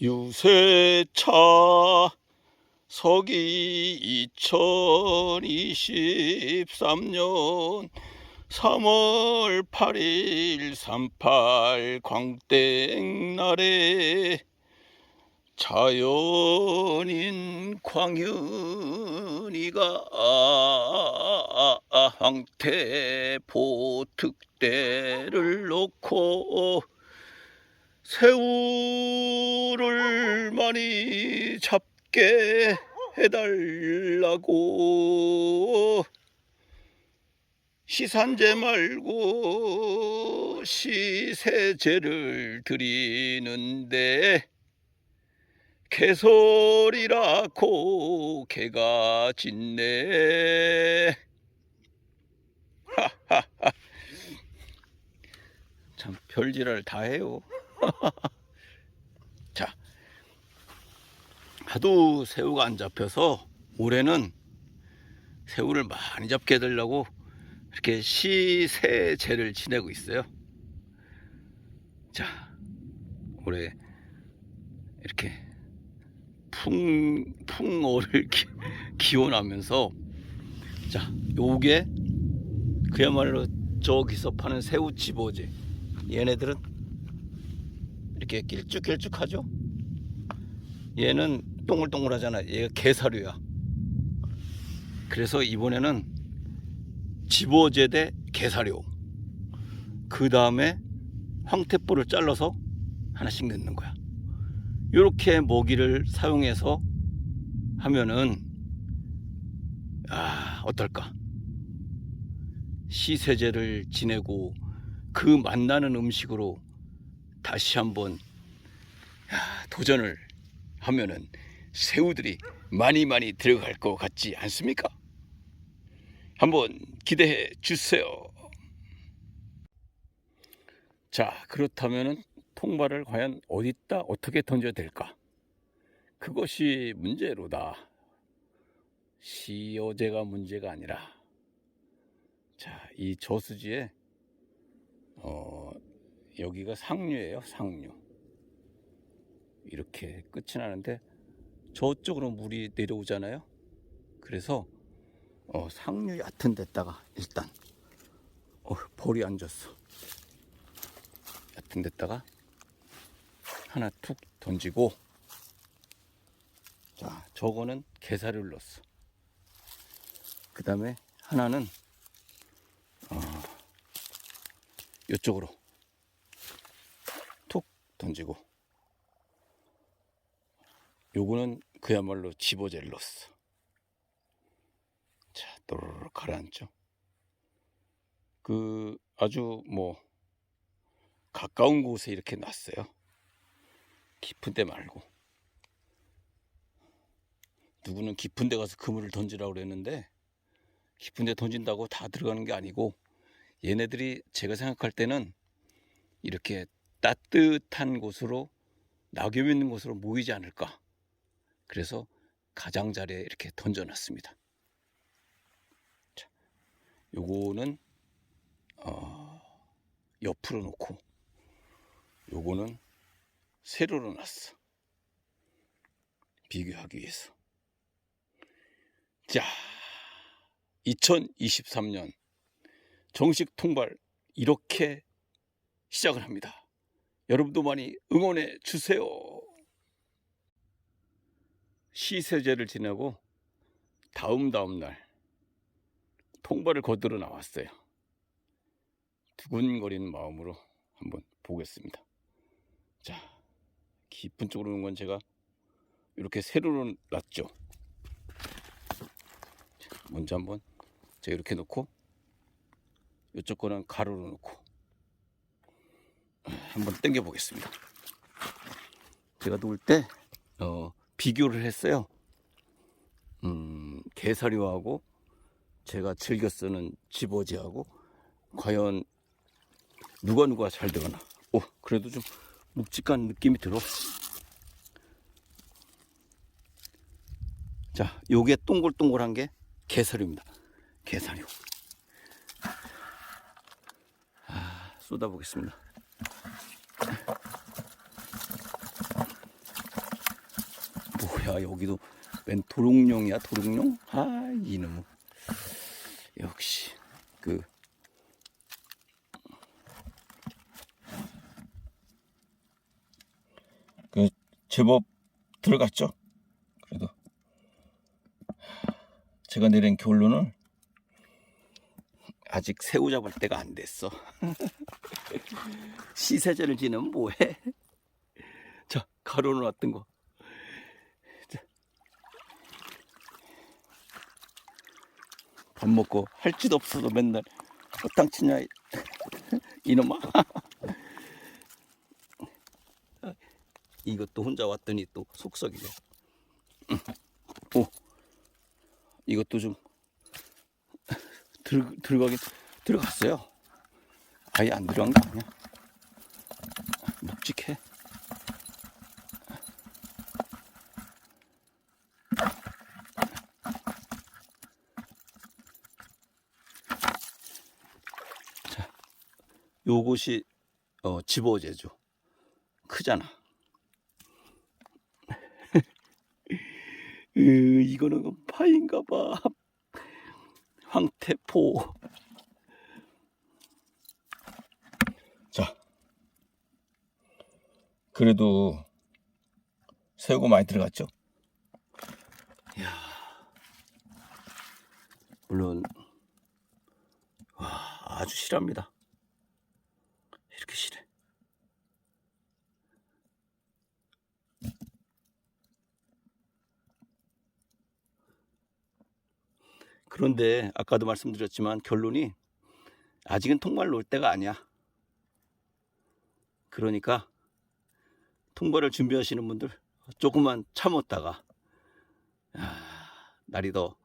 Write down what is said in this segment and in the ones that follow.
유세차 서기 2023년 3월 8일 38 광땡날에 자연인 광현이가 황태포 특대를 놓고 새우를 많이 잡게 해달라고. 시산제 말고 시세제를 드리는데 개소리라고 개가 짖네. 참 별지랄 다 해요 자 하도 새우가 안 잡혀서 올해는 새우를 많이 잡게 해달라고 이렇게 시세제를 지내고 있어요. 자 올해 이렇게 풍, 풍어를 기, 기원하면서 자 요게 그야말로 저기서 파는 새우 집어제. 얘네들은 이렇게 길쭉길쭉하죠? 얘는 동글동글하잖아. 얘가 게사류야. 그래서 이번에는 집어제 대 게사료 그 다음에 황태포를 잘라서 하나씩 넣는 거야. 이렇게 모기를 사용해서 하면은 아 어떨까? 시세제를 지내고 그 만나는 음식으로 다시 한번 야, 도전을 하면은 새우들이 많이 많이 들어갈 것 같지 않습니까? 한번 기대해 주세요. 자, 그렇다면은 통발을 과연 어디다 어떻게 던져야 될까? 그것이 문제로다. 시어제가 문제가 아니라 자, 이 저수지에 어, 여기가 상류예요, 상류. 이렇게 끝이 나는데 저쪽으로 물이 내려오잖아요. 그래서 어, 상류 얕은 데다가 일단 어, 볼이 앉았어. 얕은 데다가 하나 툭 던지고 자 저거는 게사를 넣었어. 그 다음에 하나는 어, 이쪽으로 툭 던지고 요거는 그야말로 넣었어. 자, 또르르 가라앉죠. 그 아주 뭐 가까운 곳에 이렇게 놨어요. 깊은 데 말고. 누구는 깊은 데 가서 그물을 던지라고 그랬는데 깊은 데 던진다고 다 들어가는 게 아니고 얘네들이 제가 생각할 때는 이렇게 따뜻한 곳으로 낙엽 있는 곳으로 모이지 않을까. 그래서 가장자리에 이렇게 던져놨습니다. 자, 요거는 어, 옆으로 놓고 요거는 세로로 놨어. 비교하기 위해서. 자, 2023년 정식 통발 이렇게 시작을 합니다. 여러분도 많이 응원해 주세요. 시세제를 지내고 다음 다음 날 통발을 거들어 나왔어요. 두근거리는 마음으로 한번 보겠습니다. 자, 깊은 쪽으로 오는 건 제가 이렇게 세로로 놨죠. 자, 먼저 한번 제가 이렇게 놓고 이쪽 거는 가로로 놓고 한번 당겨 보겠습니다. 제가 놓을 때 어, 비교를 했어요. 음, 게사료하고 제가 즐겨 쓰는 집어지하고 과연 누가 누가 잘 되거나. 오, 그래도 좀 묵직한 느낌이 들어. 자, 요게 동글동글한 게 게사료입니다. 게사료. 아, 쏟아보겠습니다. 야 여기도 웬 도롱뇽이야 도롱뇽? 아 이놈 역시 그 그 제법 들어갔죠. 그래도 제가 내린 결론은 아직 새우 잡을 때가 안 됐어. 시세제를 지는 뭐해? 자 가루는 왔던 거. 밥 먹고 할짓 없어도 맨날 허탕 치냐 이- 이놈아. 이것도 혼자 왔더니 또 속썩이네. 오, 이것도 좀 들, 들어가긴 들어갔어요. 아예 안 들어간 거 아니야? 묵직해. 요것이 어, 집어제죠. 크잖아. 으, 이거는 파인가 봐. 황태포. 자. 그래도 새우가 많이 들어갔죠? 이야. 물론 와, 아주 실합니다. 이렇게 실해. 그런데 아까도 말씀드렸지만 결론이 아직은 통발 놓을 때가 아니야. 그러니까 통발을 준비하시는 분들 조금만 참았다가 아, 날이 더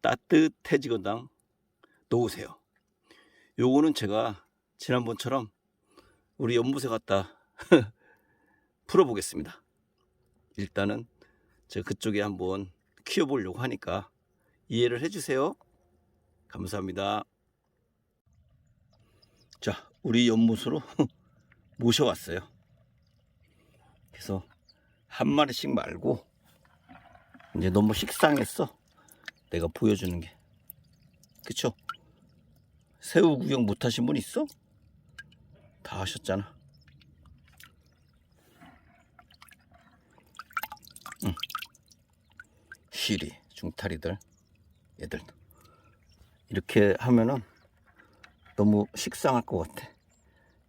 따뜻해지거나 놓으세요. 요거는 제가 지난번처럼 우리 연못에 갔다 풀어보겠습니다. 일단은 제가 그쪽에 한번 키워보려고 하니까 이해를 해주세요. 감사합니다. 자, 우리 연못으로 모셔왔어요. 그래서 한 마리씩 말고 이제 너무 식상했어. 내가 보여주는 게. 그쵸? 새우 구경 못 하신 분 있어? 다 하셨잖아. 응. 시리, 중타리들. 얘들도 이렇게 하면은 너무 식상할 것 같아.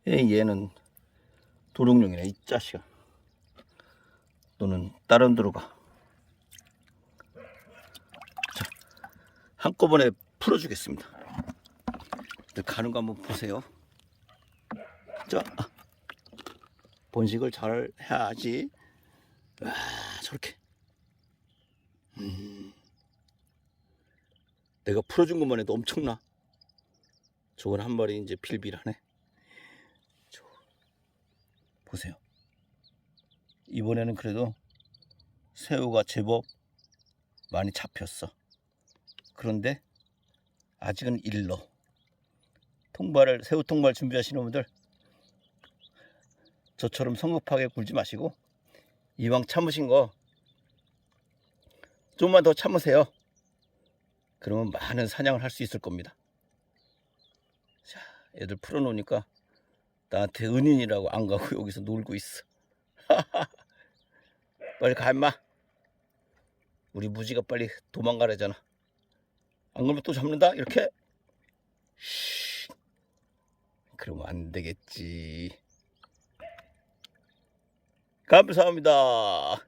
얘, 얘는 도롱뇽이네 이 자식아. 너는 다른 데로 가. 자, 한꺼번에 풀어주겠습니다. 가는 거 한번 보세요. 자, 번식을 잘 해야지. 와, 저렇게. 내가 풀어준 것만 해도 엄청나. 저건 한 마리 이제 빌빌하네. 저, 보세요. 이번에는 그래도 새우가 제법 많이 잡혔어. 그런데 아직은 일러. 통발을 새우 통발 준비하시는 분들 저처럼 성급하게 굴지 마시고 이왕 참으신 거 좀만 더 참으세요. 그러면 많은 사냥을 할 수 있을 겁니다. 자, 애들 풀어놓으니까 나한테 은인이라고 안 가고 여기서 놀고 있어. 빨리 가, 임마. 우리 무지가 빨리 도망가래잖아. 안 그러면 또 잡는다? 이렇게? 쉬. 그러면 안 되겠지. 감사합니다.